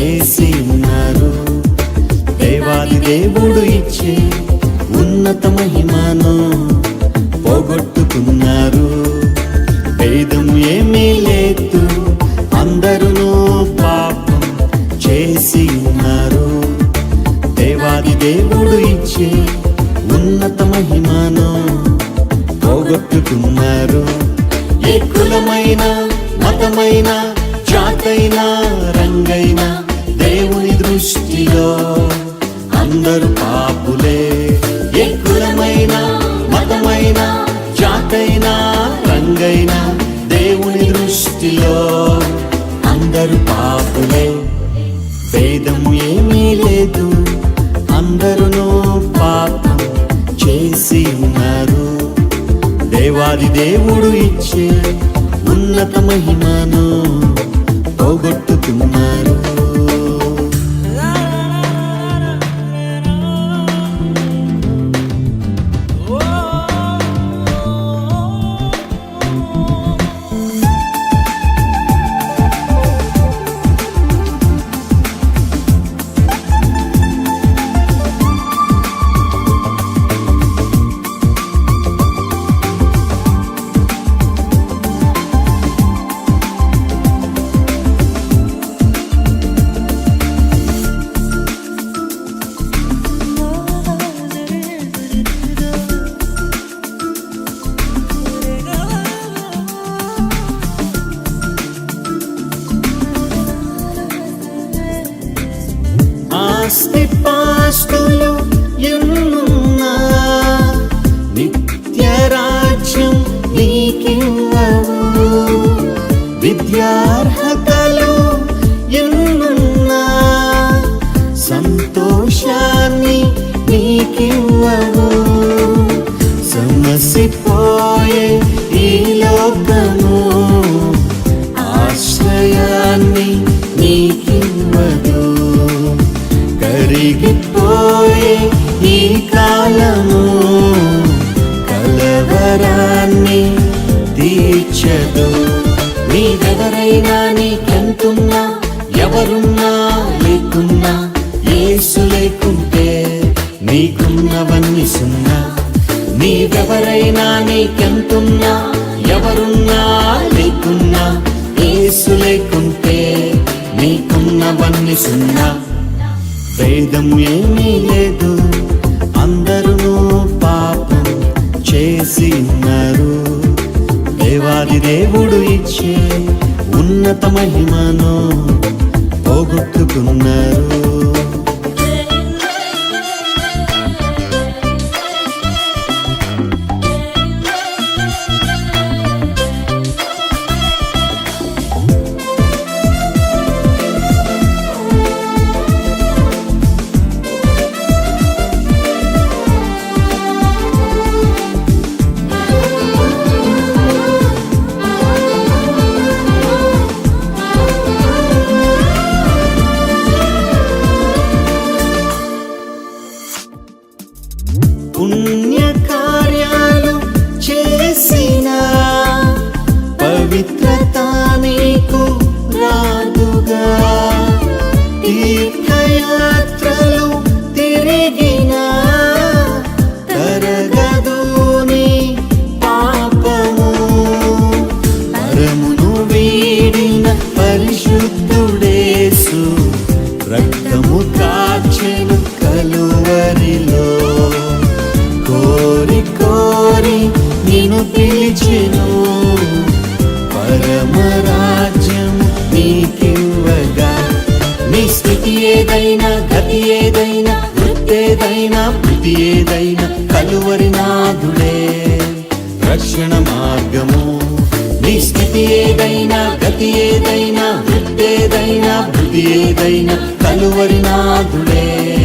చేసి ఉన్నారు. దేవాది దేవుడు ఇచ్చే ఉన్నత మహిమను పోగొట్టుకున్నారు. భేదం ఏమీ లేదు అందరూ పాపం చేసి ఉన్నారు. దేవాది దేవుడు ఇచ్చే ఉన్నత మహిమను పోగొట్టుకున్నారు. ఏ కులమైన మతమైన జాతైనా రంగైనా దృష్టిలో అందరు పాపులే. ఏ కులమైన మతమైన జాతైనా రంగైన దేవుని దృష్టిలో అందరు పాపులే. భేదం ఏమీ లేదు అందరూ పాపం చేసి ఉన్నారు. దేవాది దేవుడు ఇచ్చే ఉన్నత మహిమను పోగొట్టుతున్నారు. ఆస్తి పాస్తులు నీకున్నవన్నీ సున్నా. నీవెవరైనా నీకెంతున్నా? ఎవరున్నా లేకున్నా ఏసు లేకుంటే నీకున్నవన్నీ సున్నా. భేదం ఏమీ లేదు. అందరూ పాపం చేసి ఉన్నారు. దేవాది దేవుడు ఇచ్చే ఉన్నత మహిమను పోగొట్టుకున్నారు. పుణ్య కార్యాలు చేసిన పవిత్రత నీకు రాదుగా. తీర్థయాత్రలు తిరిగిన తరగదు నీ పాపము. పరమును వీడి పిలిచెను. పరమరాజ్యం నీకివ్వగా. నీ స్థితి ఏదైనా గతి ఏదైనా వృత్తేదైనా ప్రతి ఏదైనా కలువరి నాథుడే. రక్షణ మార్గము. నీ స్థితి ఏదైనా గతి ఏదైనా వృత్తేదైనా బుద్ధి ఏదైనా కలువరి నాథుడే.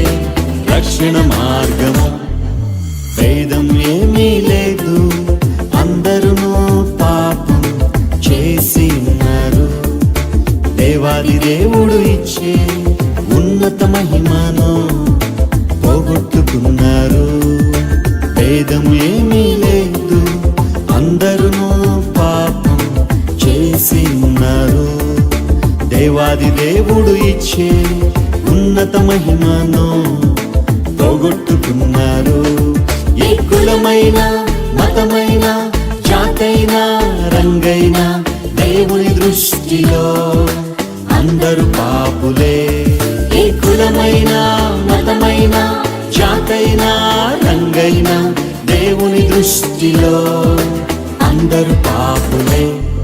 రక్షణ మార్గము. భేదం ఏమీ లేదు. ఆది దేవుడు ఇచ్చే ఉన్నత మహిమను పోగొట్టుకున్నారు. భేదం ఏమీ లేదు అందరూ పాపం చేసి ఉన్నారు. దేవాది దేవుడు ఇచ్చే ఉన్నత మహిమను పోగొట్టుకున్నారు. ఏ కులమైన మతమైన జాతైన రంగైనా దేవుని దృష్టిలో అందరూ పాపులే. ఏ కులమైనా మతమైనా జాతైనా రంగైనా దేవుని దృష్టిలో అందరూ పాపులే.